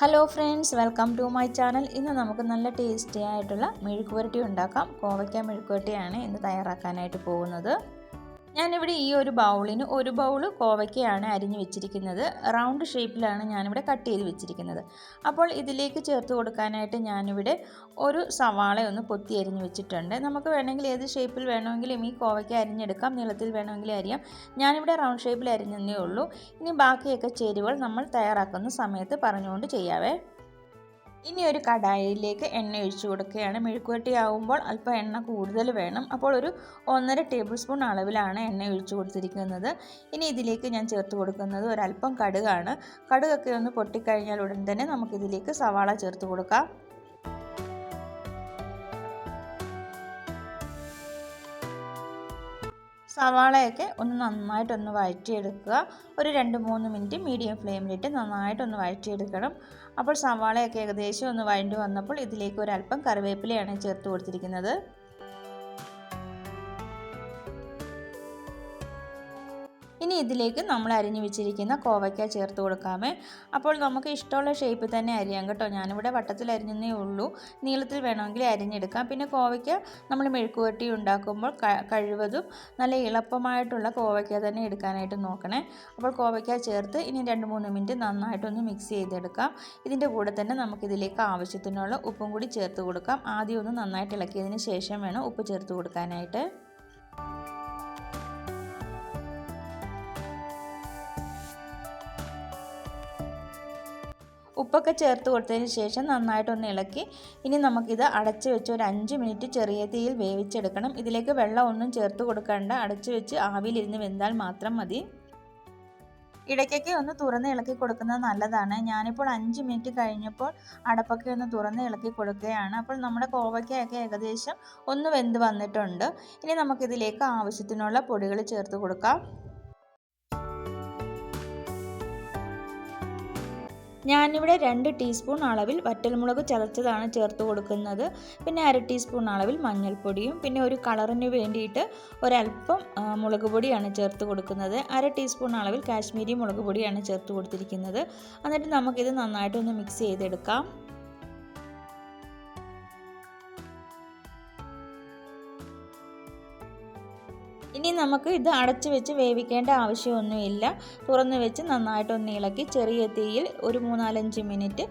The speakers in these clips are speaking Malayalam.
Hello friends welcome to my channel ഇന്ന് നമുക്ക് നല്ല ടേസ്റ്റി ആയിട്ടുള്ള മെഴുക്കുപുരട്ടി ഉണ്ടാക്കാം. കോവയ്ക്ക മെഴുക്കുപുരട്ടിയാണ് ഇന്ന് തയ്യാറാക്കാനായിട്ട് പോകുന്നത്. ഞാനിവിടെ ഈ ഒരു ബൗളിന് ഒരു ബൗൾ കോവയ്ക്കയാണ് അരിഞ്ഞ് വെച്ചിരിക്കുന്നത്. റൗണ്ട് ഷേപ്പിലാണ് ഞാനിവിടെ കട്ട് ചെയ്ത് വെച്ചിരിക്കുന്നത്. അപ്പോൾ ഇതിലേക്ക് ചേർത്ത് കൊടുക്കാനായിട്ട് ഞാനിവിടെ ഒരു സവാള ഒന്ന് കൊത്തി അരിഞ്ഞ് വെച്ചിട്ടുണ്ട്. നമുക്ക് വേണമെങ്കിൽ ഏത് ഷേപ്പിൽ വേണമെങ്കിലും ഈ കോവയ്ക്ക അരിഞ്ഞെടുക്കാം. നീളത്തിൽ വേണമെങ്കിൽ അരിയാം. ഞാനിവിടെ റൗണ്ട് ഷേപ്പിൽ അരിഞ്ഞതേ ഉള്ളൂ. ഇനി ബാക്കിയൊക്കെ ചേരുവകൾ നമ്മൾ തയ്യാറാക്കുന്ന സമയത്ത് പറഞ്ഞുകൊണ്ട് ചെയ്യാവേ. ഇനി ഒരു കടായിലേക്ക് എണ്ണ ഒഴിച്ചു കൊടുക്കുകയാണ്. മെഴുക്കുവരട്ടി ആകുമ്പോൾ അല്പം എണ്ണ കൂടുതൽ വേണം. അപ്പോൾ ഒരു ഒന്നര ടേബിൾ സ്പൂൺ അളവിലാണ് എണ്ണ ഒഴിച്ചു കൊടുത്തിരിക്കുന്നത്. ഇനി ഇതിലേക്ക് ഞാൻ ചേർത്ത് കൊടുക്കുന്നത് ഒരല്പം കടുകാണ്. കടുകൊക്കെ ഒന്ന് പൊട്ടിക്കഴിഞ്ഞാൽ ഉടൻ തന്നെ നമുക്കിതിലേക്ക് സവാള ചേർത്ത് കൊടുക്കാം. സവാളയൊക്കെ ഒന്ന് നന്നായിട്ടൊന്ന് വഴറ്റിയെടുക്കുക. ഒരു രണ്ട് മൂന്ന് മിനിറ്റ് മീഡിയം ഫ്ലെയിമിലിട്ട് നന്നായിട്ടൊന്ന് വഴറ്റിയെടുക്കണം. അപ്പോൾ സവാളയൊക്കെ ഏകദേശം ഒന്ന് വഴണ്ടി വന്നപ്പോൾ ഇതിലേക്ക് ഒരല്പം കറിവേപ്പിലയാണ് ചേർത്ത് കൊടുത്തിരിക്കുന്നത്. ഇനി ഇതിലേക്ക് നമ്മൾ അരിഞ്ഞു വെച്ചിരിക്കുന്ന കോവയ്ക്ക ചേർത്ത് കൊടുക്കാമേ. അപ്പോൾ നമുക്ക് ഇഷ്ടമുള്ള ഷേപ്പിൽ തന്നെ അരിയാം കേട്ടോ. ഞാനിവിടെ വട്ടത്തിൽ അരിഞ്ഞേ ഉള്ളൂ. നീളത്തിൽ വേണമെങ്കിൽ അരിഞ്ഞെടുക്കാം. പിന്നെ കോവയ്ക്ക നമ്മൾ മെഴുക്കുവട്ടി ഉണ്ടാക്കുമ്പോൾ കഴിവതും നല്ല എളുപ്പമായിട്ടുള്ള കോവയ്ക്ക തന്നെ എടുക്കാനായിട്ട് നോക്കണേ. അപ്പോൾ കോവയ്ക്ക ചേർത്ത് ഇനി രണ്ട് മൂന്ന് മിനിറ്റ് നന്നായിട്ടൊന്ന് മിക്സ് ചെയ്തെടുക്കാം. ഇതിന്റെ കൂടെ തന്നെ നമുക്കിതിലേക്ക് ആവശ്യത്തിനുള്ള ഉപ്പും കൂടി ചേർത്ത് കൊടുക്കാം. ആദ്യം ഒന്ന് നന്നായിട്ട് ഇളക്കിയതിന് ശേഷം വേണം ഉപ്പ് ചേർത്ത് കൊടുക്കാനായിട്ട്. ഉപ്പൊക്കെ ചേർത്ത് കൊടുത്തതിന് ശേഷം നന്നായിട്ടൊന്ന് ഇളക്കി. ഇനി നമുക്കിത് അടച്ച് വെച്ച് ഒരു അഞ്ച് മിനിറ്റ് ചെറിയ തീയിൽ വേവിച്ചെടുക്കണം. ഇതിലേക്ക് വെള്ളം ഒന്നും ചേർത്ത് കൊടുക്കേണ്ട. അടച്ച് വെച്ച് ആവിയിലിരുന്ന് വെന്താൽ മാത്രം മതി. ഇടയ്ക്കൊക്കെ ഒന്ന് തുറന്ന് ഇളക്കി കൊടുക്കുന്നത് നല്ലതാണ്. ഞാനിപ്പോൾ അഞ്ച് മിനിറ്റ് കഴിഞ്ഞപ്പോൾ അടപ്പൊക്കെ ഒന്ന് തുറന്ന് ഇളക്കി കൊടുക്കുകയാണ്. അപ്പോൾ നമ്മുടെ കോവയ്ക്കയൊക്കെ ഏകദേശം ഒന്ന് വെന്ത് വന്നിട്ടുണ്ട്. ഇനി നമുക്കിതിലേക്ക് ആവശ്യത്തിനുള്ള പൊടികൾ ചേർത്ത് കൊടുക്കാം. ഞാനിവിടെ രണ്ട് ടീസ്പൂൺ അളവിൽ വറ്റൽമുളക് ചതച്ചതാണ് ചേർത്ത് കൊടുക്കുന്നത്. പിന്നെ അര ടീസ്പൂൺ അളവിൽ മഞ്ഞൾപ്പൊടിയും പിന്നെ ഒരു കളറിന് വേണ്ടിയിട്ട് ഒരല്പം മുളക് പൊടിയാണ് ചേർത്ത് കൊടുക്കുന്നത്. അര ടീസ്പൂൺ അളവിൽ കാശ്മീരി മുളക് പൊടിയാണ് ചേർത്ത് കൊടുത്തിരിക്കുന്നത്. എന്നിട്ട് നമുക്കിത് നന്നായിട്ടൊന്ന് മിക്സ് ചെയ്തെടുക്കാം. ഇനി നമുക്ക് ഇത് അടച്ച് വെച്ച് വേവിക്കേണ്ട ആവശ്യമൊന്നുമില്ല. തുറന്ന് വെച്ച് നന്നായിട്ടൊന്ന് ഇളക്കി ചെറിയ തീയിൽ ഒരു മൂന്നാലഞ്ച് മിനിറ്റ്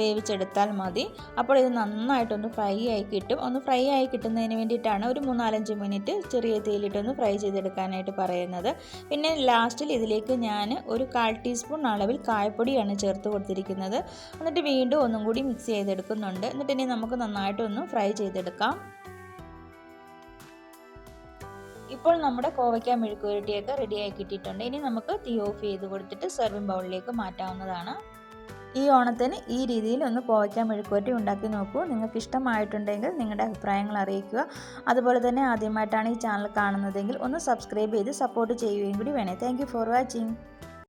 വേവിച്ചെടുത്താൽ മതി. അപ്പോൾ ഇത് നന്നായിട്ടൊന്ന് ഫ്രൈ ആയി കിട്ടും. ഒന്ന് ഫ്രൈ ആയി കിട്ടുന്നതിന് വേണ്ടിയിട്ടാണ് ഒരു മൂന്നാലഞ്ച് മിനിറ്റ് ചെറിയ തീയിലിട്ടൊന്ന് ഫ്രൈ ചെയ്തെടുക്കാനായിട്ട് പറയുന്നത്. പിന്നെ ലാസ്റ്റിൽ ഇതിലേക്ക് ഞാൻ ഒരു കാൽ ടീസ്പൂൺ അളവിൽ കായപ്പൊടിയാണ് ചേർത്ത് കൊടുത്തിരിക്കുന്നത്. എന്നിട്ട് വീണ്ടും ഒന്നും കൂടി മിക്സ് ചെയ്തെടുക്കുന്നുണ്ട്. എന്നിട്ട് ഇനി നമുക്ക് നന്നായിട്ടൊന്ന് ഫ്രൈ ചെയ്തെടുക്കാം. ഇപ്പോൾ നമ്മുടെ കോവയ്ക്ക മെഴുക്കുവരട്ടിയൊക്കെ റെഡിയായി കിട്ടിയിട്ടുണ്ട്. ഇനി നമുക്ക് തീ ഓഫ് ചെയ്ത് കൊടുത്തിട്ട് സെർവിങ് ബൗളിലേക്ക് മാറ്റാവുന്നതാണ്. ഈ ഓണത്തിന് ഈ രീതിയിൽ ഒന്ന് കോവയ്ക്ക മെഴുക്കുവരട്ടി ഉണ്ടാക്കി നോക്കൂ. നിങ്ങൾക്ക് ഇഷ്ടമായിട്ടുണ്ടെങ്കിൽ നിങ്ങളുടെ അഭിപ്രായങ്ങൾ അറിയിക്കുക. അതുപോലെ തന്നെ ആദ്യമായിട്ടാണ് ഈ ചാനൽ കാണുന്നതെങ്കിൽ ഒന്ന് സബ്സ്ക്രൈബ് ചെയ്ത് സപ്പോർട്ട് ചെയ്യുകയും കൂടി വേണേ. Thank for watching